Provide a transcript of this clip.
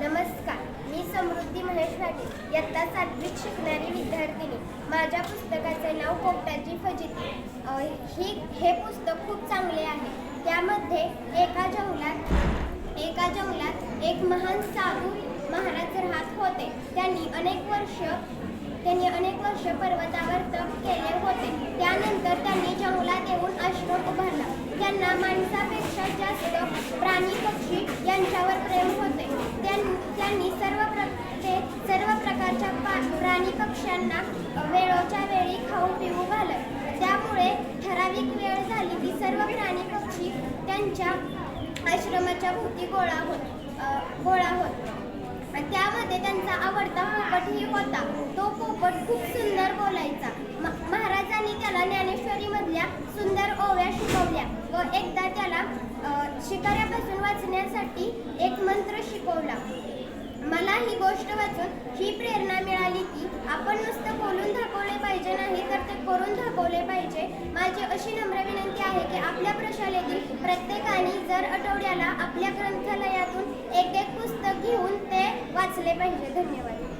नमस्कार मी समृद्धी महेश पाटील इयत्ता सातवीत शिकणारी विद्यार्थिनी. माझ्या पुस्तकाचे नाव कोकटाची फजिती. ही हे पुस्तक खूप चांगले आहे. त्यामध्ये एका जंगलात एका जंगलात एक महान साधू महाराज राहत होते. त्यांनी अनेक वर्ष त्यांनी अनेक वर्ष पर्वतावर तप केले होते. त्यानंतर त्यांनी जंगलात येऊन आश्रम उभारला. त्यांना माणसापेक्षा जास्त प्राणी पक्षी यांच्यावर प्रेम होते त्यां- त्यांनी सर्व प्र ते सर्व प्रकारच्या पा- प्राणी पक्ष्यांना वेळोच्या वेळी खाऊ पिऊ घालत. त्यामुळे ठराविक वेळ झाली की सर्व प्राणी पक्षी त्यांच्या आश्रमाच्या भोवती गोळा होत गोळा होत. त्यामध्ये त्यांचा आवडता पोपटही होता. तो पोपट खूप सुंदर बोलायचा. महाराजांनी त्याला ज्ञानेश्वरीमधल्या सुंदर ओव्या शिकवल्या व एकदा त्याला शिकाऱ्यापासून वाचण्यासाठी एक मंत्र शिकवला. मला ही गोष्ट वाचून ही प्रेरणा पाहिजे. माझी अशी नम्र विनंती आहे की आपल्या प्रशालेतील प्रत्येकाने जर आठवड्याला आपल्या ग्रंथालयातून एक एक पुस्तक घेऊन ते वाचले पाहिजे. धन्यवाद.